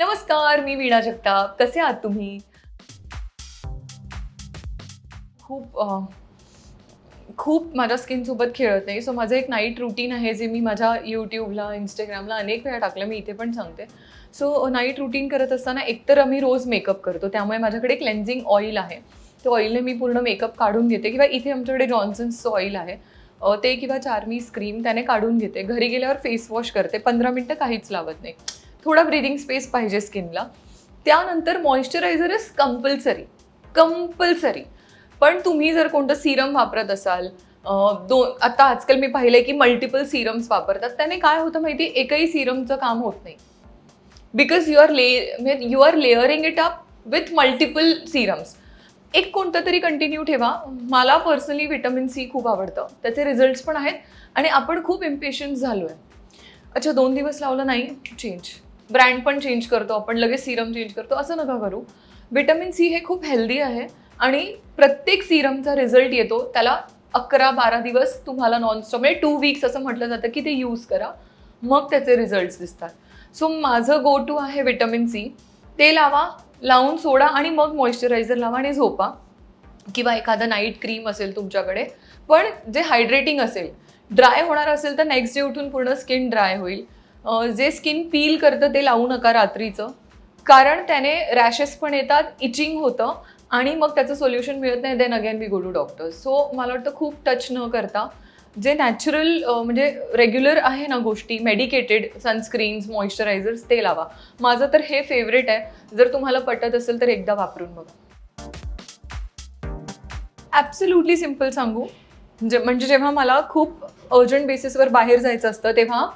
नमस्कार मी वीणा जगताप. कसे आहात तुम्ही? खूप खूप माझ्या स्किनसोबत खेळत नाही. सो माझं एक नाईट रुटीन आहे जे मी माझ्या यूट्यूबला इंस्टाग्रामला अनेक वेळा टाकलं. मी इथे पण सांगते. सो नाईट रुटीन करत असताना एकतर आम्ही रोज मेकअप करतो. त्यामुळे माझ्याकडे क्लेन्झिंग ऑइल आहे. ते ऑइलने मी पूर्ण मेकअप काढून घेते. किंवा इथे आमच्याकडे जॉन्सन्सचं ऑइल आहे. ते किंवा चार्मी स्क्रीम त्याने काढून घेते. घरी गेल्यावर फेस वॉश करते. पंधरा मिनटं काहीच लावत नाही. थोडा ब्रिदिंग स्पेस पाहिजे स्किनला त्यानंतर मॉइश्चरायझर इज कंपल्सरी कंपल्सरी पण तुम्ही जर कोणतं सिरम वापरत असाल दोन आता आजकाल मी पाहिलंय की मल्टिपल सिरम्स वापरतात. त्याने काय होतं माहिती एकही सिरमचं काम होत नाही. Because you are lay you are layering it up with multiple serums एक कोणतं तरी कंटिन्यू ठेवा. मला पर्सनली विटॅमिन सी खूप आवडतं. त्याचे रिझल्ट्स पण आहेत. आणि आपण खूप इम्पेशन्स झालो आहे अच्छा दोन दिवस लावलं नाही? चेंज ब्रँड पण चेंज करतो आपण लगेच सिरम चेंज करतो असं नका करू. विटॅमिन सी हे खूप हेल्दी आहे आणि प्रत्येक सिरमचा रिझल्ट येतो त्याला अकरा बारा दिवस तुम्हाला नॉनस्टॉप म्हणजे टू वीक्स असं म्हटलं जातं की ते यूज करा मग त्याचे रिझल्ट्स दिसतात. सो माझं गो टू आहे विटॅमिन सी. ते लावा लावून सोडा आणि मग मॉइश्चरायझर लावा आणि झोपा. किंवा एखादा नाईट क्रीम असेल तुमच्याकडे पण जे हायड्रेटिंग असेल ड्राय होणार असेल तर नेक्स्ट डे उठून पूर्ण स्किन ड्राय होईल. जे स्किन पील करतं ते लावू नका रात्रीचं. कारण त्याने रॅशेस पण येतात इचिंग होतं आणि मग त्याचं सोल्युशन मिळत नाही. Then again we go to doctor so मला वाटतं खूप टच न करता जे नॅचरल म्हणजे रेग्युलर आहे ना गोष्टी मेडिकेटेड सनस्क्रीन्स मॉइश्चरायझर्स ते लावा. माझं तर हे फेवरेट आहे. जर तुम्हाला पटत असेल तर एकदा वापरून बघा. ॲब्सल्युटली सिंपल सांगू. म्हणजे म्हणजे जेव्हा मला खूप अर्जंट बेसिसवर बाहेर जायचं असतं तेव्हा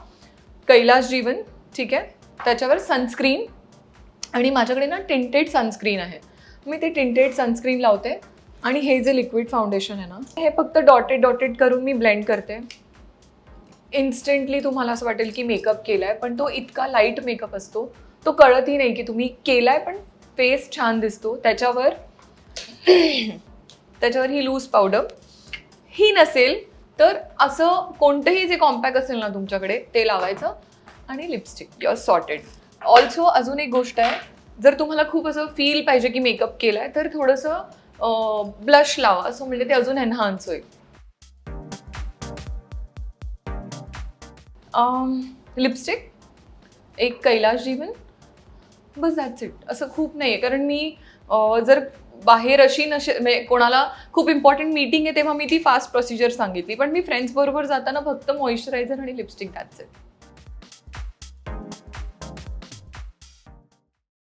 कैलास जीवन ठीक आहे? त्याच्यावर सनस्क्रीन आणि माझ्याकडे ना टिंटेड सनस्क्रीन आहे. मी ते टिंटेड सनस्क्रीन लावते आणि हे जे लिक्विड फाउंडेशन आहे ना हे फक्त डॉटेड डॉटेड करून मी ब्लेंड करते. इन्स्टंटली तुम्हाला असं वाटेल की मेकअप केला आहे पण तो इतका लाइट मेकअप असतो तो कळतही नाही की तुम्ही केला आहे पण फेस छान दिसतो. त्याच्यावर त्याच्यावर ही लूज पावडर ही नसेल तर असं कोणतंही जे कॉम्पॅक्ट असेल ना तुमच्याकडे ते लावायचं आणि लिपस्टिक युअर सॉर्टेड ऑल्सो अजून एक गोष्ट आहे जर तुम्हाला खूप असं फील पाहिजे की मेकअप केला आहे तर थोडंसं ब्लश लावा. असं म्हणजे ते अजून एनहान्स होईल. लिपस्टिक एक कैलाश जीवन बस दॅट्स इट असं खूप नाही आहे कारण मी जर बाहेर अशी नसे म्हणजे कोणाला खूप इम्पॉर्टंट मीटिंग आहे तेव्हा मी ती फास्ट प्रोसिजर सांगितली. पण मी फ्रेंड्स बरोबर जाताना फक्त मॉइश्चरायझर आणि लिपस्टिक दॅट्स इट